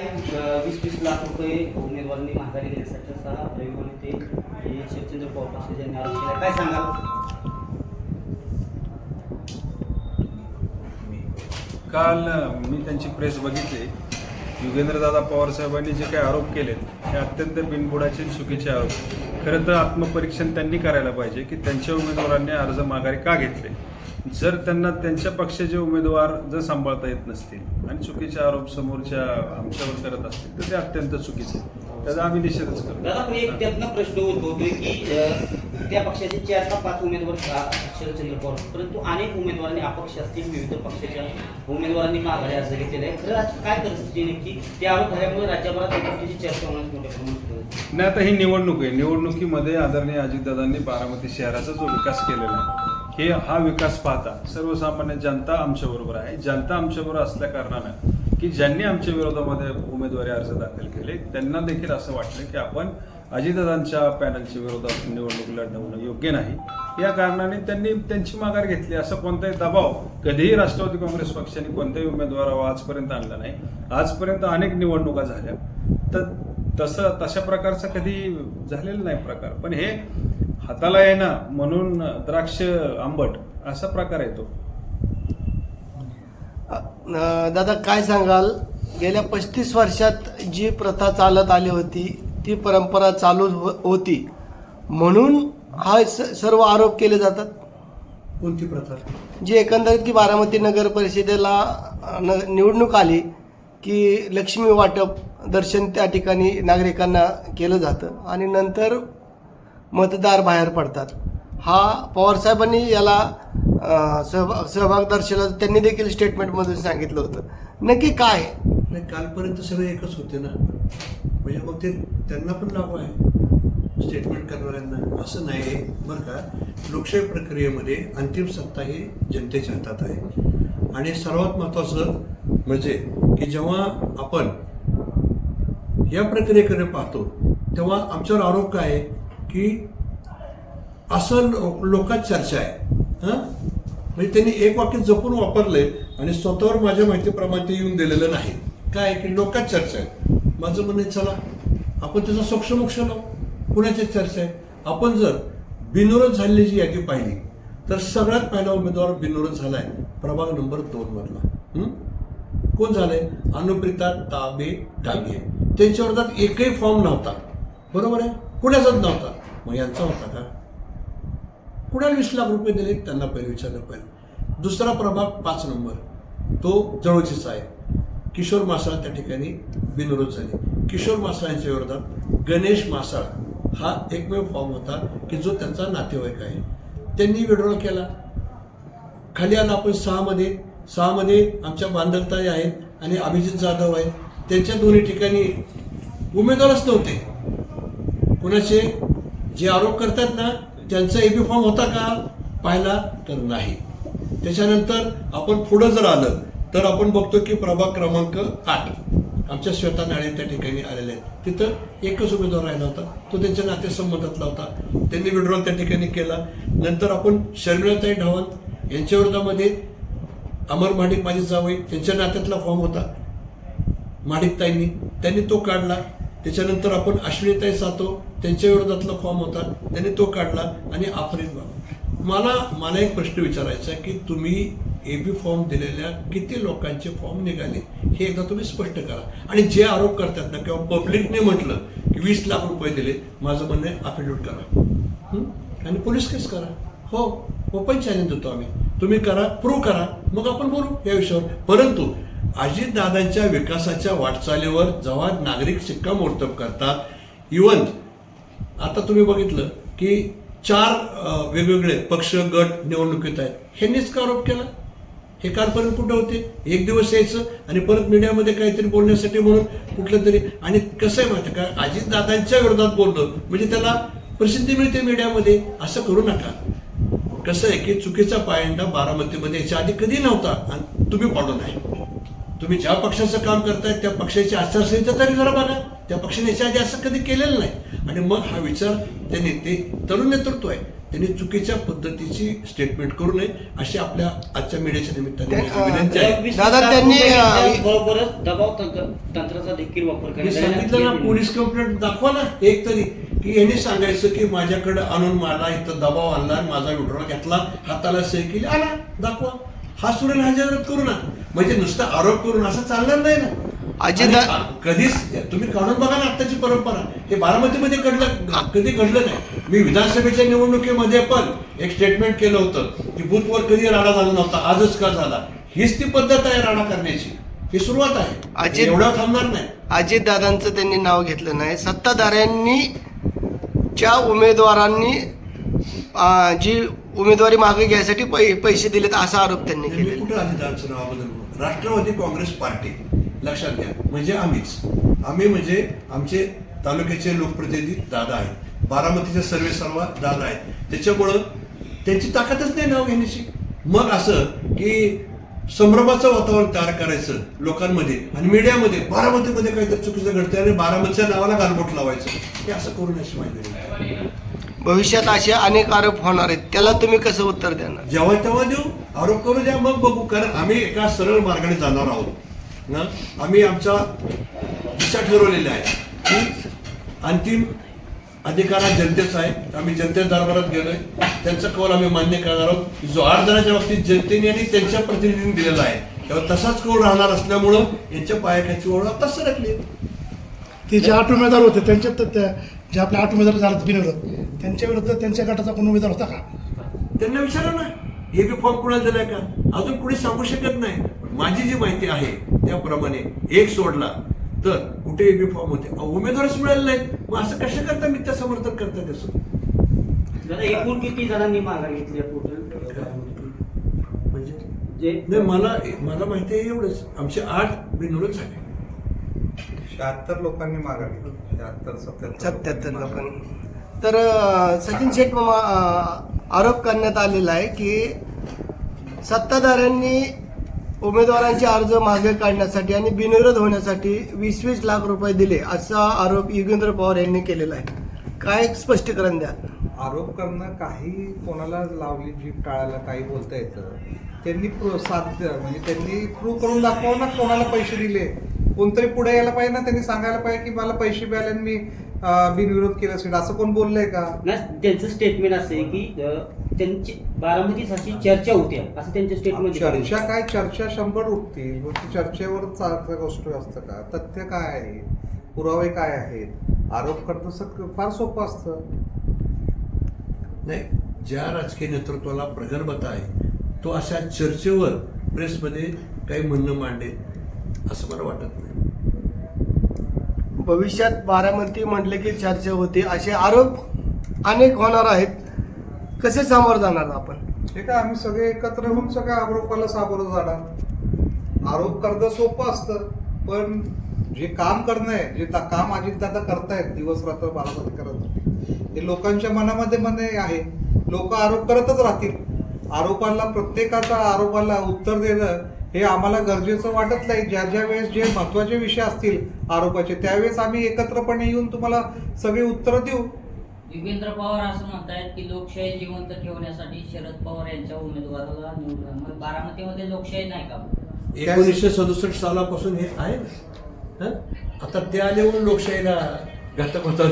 वीस वीस लाख रुपये उमेदवारांनी माघारी घेण्यासाठी असा रविवारी ते शिवचंद्र पवार यांनी आरोप केला. काय सांगाल? काल मी त्यांची प्रेस बघितली. युगेंद्रदादा पवार साहेबांनी जे काही आरोप केले हे अत्यंत बिनबुडाचे चुकीचे आरोप. खरं तर आत्मपरीक्षण त्यांनी करायला पाहिजे की त्यांच्या उमेदवारांनी अर्ज माघारी का घेतले? जर त्यांना त्यांच्या पक्षाचे उमेदवार जर सांभाळता येत नसतील आणि चुकीचे आरोप समोरच्या आमच्यावर करत असतील तर ते अत्यंत चुकीचे. त्याचा आम्ही निषेधच दादा पण एक करतो त्यातनं प्रश्न उद्भवतोय की अं, त्या पक्षाचे चार का पाच उमेदवार का शरदचंद्र पवार? परंतु अनेक उमेदवारांनी अपक्ष असतील विविध पक्षाच्या उमेदवारांनी माघारी अर्ज घेतलेला आहे खरं आज काय परिस्थिती आहे नेमकी? ते आरोप झाल्यामुळे राज्यभरात या गोष्टीची चर्चा होण्यास मोठ्या प्रमाणात आहे. नाही आता ही निवडणूक आहे. निवडणुकीमध्ये आदरणीय अजितदादांनी बारामती शहराचा जो विकास केलेला आहे हे हा विकास पाहता सर्वसामान्य जनता आमच्याबरोबर आहे. जनता आमच्याबरोबर असल्या कारणानं की ज्यांनी आमच्या विरोधामध्ये उमेदवारी अर्ज दाखल केले त्यांना देखील असं वाटलं की आपण अजितदादांच्या पॅनलच्या विरोधात निवडणूक लढवणं योग्य नाही. या कारणाने त्यांनी त्यांची माघार घेतली. असं कोणताही दबाव कधीही राष्ट्रवादी काँग्रेस पक्षाने कोणत्याही उमेदवारावर आजपर्यंत आणला नाही. आजपर्यंत अनेक निवडणुका झाल्या. तर तसं तशा प्रकारचा कधी झालेला नाही प्रकार. पण हे हाताला येणं म्हणून द्राक्ष आंबट असा प्रकार येतो. अ, दादा काय सांगाल? गेल्या पस्तीस वर्षात जी प्रथा चालत आली होती ती परंपरा चालू हो- होती. म्हणून हा स- सर्व आरोप केले जातात? कोणती प्रथा? जी एकंदरीत की बारामती नगर परिषदेला न- निवडणूक आली की लक्ष्मी वाटप दर्शन त्या ठिकाणी नागरिकांना केलं जातं. आणि नंतर मतदार बाहेर पडतात. हा पवारसाहेबांनी याला सहभाग सहभाग दर्शवला. त्यांनी देखील स्टेटमेंटमधून सांगितलं होतं. नक्की काय? नाही कालपर्यंत सगळे एकच होते ना. म्हणजे मग ते त्यांना पण लागू आहे. स्टेटमेंट करणाऱ्यांना. असं नाही आहे. बरं का? लोकशाही प्रक्रियेमध्ये अंतिम सत्ता ही जनतेच्या हातात आहे. आणि सर्वात महत्त्वाचं म्हणजे की जेव्हा आपण या प्रक्रियेकडे पाहतो तेव्हा आमच्यावर आरोप काय आहे? की असं लोकात चर्चा आहे. हां? म्हणजे त्यांनी एक वाक्य जपून वापरले आणि स्वतःवर माझ्या माहितीप्रमाणे ते येऊन दिलेलं नाही. काय की लोकात चर्चा आहे. माझं म्हणणं आहे, चला आपण त्याचा सोक्षमोक्ष लावू. कुणाची चर्चा आहे? आपण जर बिनविरोध झालेली जी यादी पाहिली तर सगळ्यात पहिला उमेदवार बिनविरोध झालाय. प्रभाग नंबर दोन मधला. हं? कोण झालंय? अनुप्रिता ताबे टांगे त्यांच्या एकही फॉर्म नव्हता. बरोबर आहे? कुणाचाच नव्हता. मग यांचा होता का? कुणाला वीस लाख रुपये दिले? त्यांना पहिले विचारलं पाहिजे. दुसरा प्रभाग पाच नंबर. तो जवळचीचा आहे किशोर मासाळ त्या ठिकाणी बिनविरोध झाले. किशोर मासाळ यांच्या विरोधात गणेश मासाळ हा एकमेव फॉर्म होता की जो त्यांचा नातेवाईक आहे. त्यांनी विड्रॉल केला. खाली आला आपण सहामध्ये सहामध्ये आमच्या बांधवताई आहेत आणि अभिजित जाधव आहेत. त्यांच्या दोन्ही ठिकाणी उमेदवारच नव्हते. कुणाचे? जे आरोप करतात ना त्यांचा एबी फॉर्म होता का पाहिला तर नाही. त्याच्यानंतर आपण पुढं जर आलं तर आपण बघतो की प्रभाग क्रमांक आठ आमच्या श्वेता नाळे त्या ठिकाणी आलेले आहेत. तिथं एकच उमेदवार राहिला होता. तो त्यांच्या नातेसंबंधातला होता. त्यांनी विड्रॉल त्या ठिकाणी केला. नंतर आपण शर्मिळाताई ढावण यांच्या विरोधामध्ये अमर माडिक माझी जावई त्यांच्या नात्यातला फॉर्म होता. माडिकताईंनी त्यांनी तो काढला. त्याच्यानंतर आपण अश्विनीताई सातो त्यांच्या विरोधातला फॉर्म होता. त्यांनी तो काढला आणि आफरीन बाबा मला मला एक प्रश्न विचारायचा की तुम्ही ए बी फॉर्म दिलेल्या किती लोकांचे फॉर्म निघाले? हे एकदा तुम्ही स्पष्ट करा. आणि जे आरोप करतात ना किंवा पब्लिकने म्हटलं की वीस लाख रुपये दिले माझं म्हणणं आहे अफिडेविट करा. आणि पोलीस केस करा. हो ओपन चॅलेंज देतो आम्ही. तुम्ही करा प्रूव्ह करा. मग आपण बोलू या विषयावर. परंतु अजितदादांच्या विकासाच्या वाटचालीवर जेव्हा नागरिक शिक्कामोर्तब करतात. इवन आता तुम्ही बघितलं की चार वेगवेगळे पक्ष गट निवडणुकीत आहेत. ह्यांनीच का आरोप केला. हे कालपर्यंत कुठं होते? एक दिवस यायचं आणि परत मीडियामध्ये काहीतरी बोलण्यासाठी म्हणून कुठलं तरी. आणि कसं आहे माहिती का? अजितदादांच्या विरोधात बोललो म्हणजे त्याला प्रसिद्धी मिळते मीडियामध्ये. असं करू नका. कसं आहे की चुकीचा पायंडा बारामतीमध्ये याच्या आधी कधी नव्हता आणि तुम्ही पाडू नाही तुम्ही ज्या पक्षाचं काम करताय त्या पक्षाची आचारसंहिता तरी जरा बघा. त्या पक्षाने याच्या आधी असं कधी केलेलं नाही. आणि मग हा विचार त्यांनी ते तरुण नेतृत्व आहे त्यांनी चुकीच्या पद्धतीची स्टेटमेंट करू नये अशी आपल्या आजच्या मीडियाच्या निमित्ताने विनंती आहे. दादा, त्यांनी, बरोबरच दबाव तंत्राचा देखील वापर मी सांगितलं ना. पोलीस कंप्लेंट दाखवा ना. एक तरी. की यांनी सांगायचं की माझ्याकडे आणून मला इथं दबाव आणला आणि माझा विड्रॉल घेतला हाताला सही केली आला दाखवा. हा सुरेल हजरत करू ना म्हणजे नुसता आरोप करून असं चालणार नाही ना. अजित आणि दा- आ- कधीच तुम्ही काढून बघा ना आत्ताची परंपरा. हे बारामतीमध्ये घडलं कधी घडलं नाही. मी विधानसभेच्या निवडणुकीमध्ये पण एक स्टेटमेंट केलं होतं की बूथवर कधी राडा झाला नव्हता आजच का झाला? हीच ती पद्धत आहे राडा करण्याची. ही सुरुवात आहे. अजित- एवढं थांबणार नाही. अजितदादांचं त्यांनी नाव घेतलं नाही. सत्ताधाऱ्यांनी च्या उमेदवारांनी जी उमेदवारी मागे घ्यायसाठी पै पैसे दिलेत असा आरोप त्यांनी केलेला. कुठं नावाबद्दल बोलतो? Rashtravadi Congress party. लक्षात घ्या. म्हणजे आम्हीच. आम्ही म्हणजे आमचे तालुक्याचे लोकप्रतिनिधी दादा आहेत. बारामतीचे सर्वे सर्व दादा आहेत. त्याच्यामुळं त्यांची ताकदच नाही नाव घेण्याची. मग असं की संभ्रमाचं वातावरण तयार करायचं लोकांमध्ये आणि मीडियामध्ये बारामतीमध्ये काहीतरी चुकीचं घडतंय आणि बारामतीच्या नावाला गालबोट लावायचं. हे असं करू नये माहिती. भविष्यात असे अनेक आरोप होणार आहेत. त्याला तुम्ही कसं उत्तर देणार? जेव्हा तेव्हा देऊ आरोप करू द्या मग बघू. कारण आम्ही एका सरळ मार्गाने जाणार आहोत. ना? आम्ही आमचा दिशा ठरवलेला आहे. की अंतिम अधिकार हा जनतेचा आहे. आम्ही जनते दरबारात गेलोय. त्यांचा कौल आम्ही मान्य करणार आहोत. जो आठ जणांच्या बाबतीत जनतेने आणि त्यांच्या प्रतिनिधींनी दिलेला आहे. तेव्हा तसाच कौल राहणार असल्यामुळं यांच्या पायाखाची ओळख आता सरकली. ते जे आठ उमेदवार होते त्यांच्यात तर त्या जे आपले आठ उमेदवार झाले बिनविरोध. त्यांच्या विरुद्ध त्यांच्या गटाचा कोण उमेदवार होता का? त्यांना विचारा ना. हे बी फॉर्म कुणाला दिलाय का? अजून कुणी सांगू शकत नाही. माझी जी माहिती आहे त्याप्रमाणे एक सोडला तर कुठे एबी फॉर्म होते. उमेदवारच मिळाले नाहीत. मग असं कसं करता मिथ्या समर्थन करता त्याचं एकूण किती जणांनी माघार घेतली म्हणजे? जे? नाही मला मला माहिती आहे एवढंच. आमचे आठ बिनविरोध झाले. शहात्तर लोकांनी माघारी शहात्तर सत्याहत्तर सत्याहत्तर लोकांनी. तर सचिन शेठ मामा आरोप करण्यात आलेला आहे की सत्ताधाऱ्यांनी उमेदवारांचे अर्ज मागे काढण्यासाठी आणि बिनविरोध होण्यासाठी वीस वीस लाख रुपये दिले असा आरोप युगेंद्र पवार यांनी केलेला आहे. काय स्पष्टीकरण द्या आरोप करणं काही कोणाला लावली जीप टाळायला काही बोलता येतं. त्यांनी प्रो साध्य म्हणजे त्यांनी प्रूव्ह करून दाखवा ना कोणाला पैसे दिले. कोणतरी पुढे यायला पाहिजे ना त्यांनी सांगायला पाहिजे की मला पैसे मिळाले आणि मी बिनविरोध केला असेल असं कोण बोललंय का? ना त्यांचं स्टेटमेंट असं आहे की त्यांची बारामतीसाठी चर्चा होत्या असं त्यांच्या स्टेटमेंट चर्चा काय? चर्चा शंभर उठतील चर्चेवर चालतं गोष्ट असतं का? तथ्य काय आहे? पुरावे काय आहेत? आरोप करणं सग- फार सोपं असतं. नाही ज्या राजकीय नेतृत्वाला प्रगल्भता आहे तो अशा चर्चेवर प्रेसमध्ये काही म्हणणं मांडेल असं मला वाटत नाही. भविष्यात बारामती म्हटले की चर्चा होती असे आरोप अनेक होणार आहेत. कसे सामोरं जाणार आपण? हे काय आम्ही सगळे एकत्र होऊन सगळ्या आरोपाला सामोरं जाणार. आरोप करणं सोपं असतं पण जे काम करणं आहे जे ता- काम अजितदादा करतायत दिवस रात्र बारामती करत हे लोकांच्या मनामध्ये मने आहे. लोक आरोप करतच राहतील. आरोपाला प्रत्येकाचा आरोपाला उत्तर देणं हे आम्हाला गरजेचं वाटत नाही. ज्या ज्या वेळेस जे महत्त्वाचे विषय असतील आरोपाचे त्यावेळेस आम्ही एकत्रपणे येऊन तुम्हाला सगळी उत्तरं देऊ. युगेंद्र पवार असं म्हणतायत की लोकशाही जिवंत ठेवण्यासाठी शरद पवार यांच्या उमेदवाराला निवडून मग बारामतीमध्ये लोकशाही नाही का? एकोणीसशे सदुसष्ट सालापासून हे आहे ना? हं? आता ते आले म्हणून लोकशाहीला घातक होता.